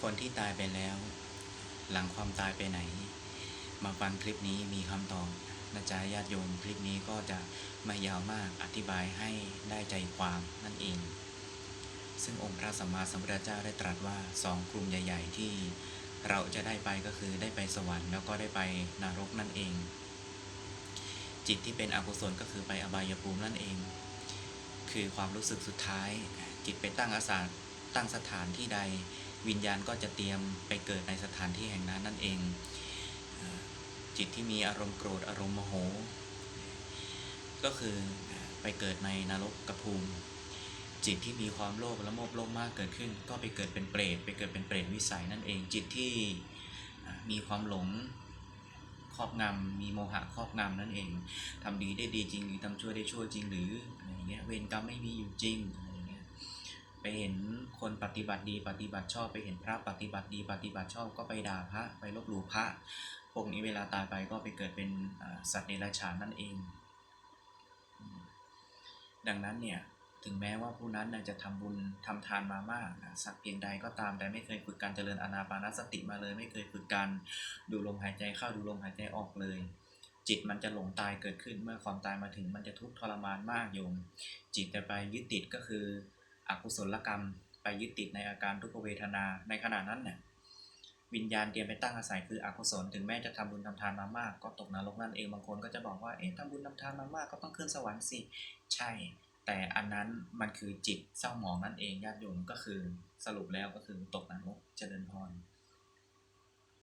คนที่ตายไปแล้ว หลังความตายไปไหน มาฟังคลิปนี้มีคำตอบนะจ๊ะญาติโยมคลิปนี้ก็จะไม่ยาวมากอธิบายให้ได้ใจความนั่นเอง ซึ่งองค์พระสัมมาสัมพุทธเจ้าได้ตรัสว่าสองกลุ่มใหญ่ ๆ ที่เราจะได้ไปก็คือได้ไปสวรรค์แล้วก็ได้ไปนรกนั่นเอง จิตที่เป็นอกุศลก็คือไปอบายภูมินั่นเอง คือความรู้สึกสุดท้าย จิตไปตั้งอาสาตั้งสถานที่ใด วิญญาณก็จะเตรียมไปเกิดในสถานที่แห่งนั้นนั่นเอง จิตที่มีอารมณ์โกรธอารมณ์โมโห ก็คือไปเกิดในนรกกระภูมิจิตที่มีความโลภและโมภโลภมากเกิดขึ้น ก็ไปเกิดเป็นเปรตไปเกิดเป็นเปรตวิสัยนั่นเองจิตที่มีความหลงครอบงำมีโมหะครอบงำนั่นเองทำดีได้ดีจริงหรือทำชั่วได้ชั่วจริงหรืออะไรเงี้ยเวรกรรมไม่มีอยู่จริง เงี้ยไปเห็นคนปฏิบัติดีปฏิบัติชอบไปเห็นพระปฏิบัติดีปฏิบัติชอบก็ไปด่าพระไปลบหลู่พระพวกนี้เวลาตายไปก็ไปเกิดเป็นสัตว์เดรัจฉานนั่นเอง ดังนั้นเนี่ยถึงแม้ว่าผู้นั้นจะทำบุญทำทานมามากนะสักเพียงใดก็ตามแต่ไม่เคยฝึกการเจริญอานาปานสติมาเลย ไม่เคยฝึกการดูลมหายใจเข้าดูลมหายใจออกเลย จิตมันจะหลงตายเกิดขึ้นเมื่อความตายมาถึงมันจะทุกข์ทรมานมากโยม จิตจะไปยึดติดก็คือ อกุศลกรรมไปยึดติดในอาการทุกขเวทนาในขณะนั้นเนี่ยวิญญาณเตรียมไปตั้งอาศัยคืออกุศลถึงแม้จะทำบุญทำทานมามาก ก็ตกนรกนั่นเองบางคนก็จะบอกว่าเอ๊ะทำบุญทำทานมามากก็ต้องขึ้นสวรรค์สิใช่ แต่อันนั้นมันคือจิตเศร้าหมองนั่นเองญาติโยมก็คือสรุปแล้วก็คือตกนรกเจริญพร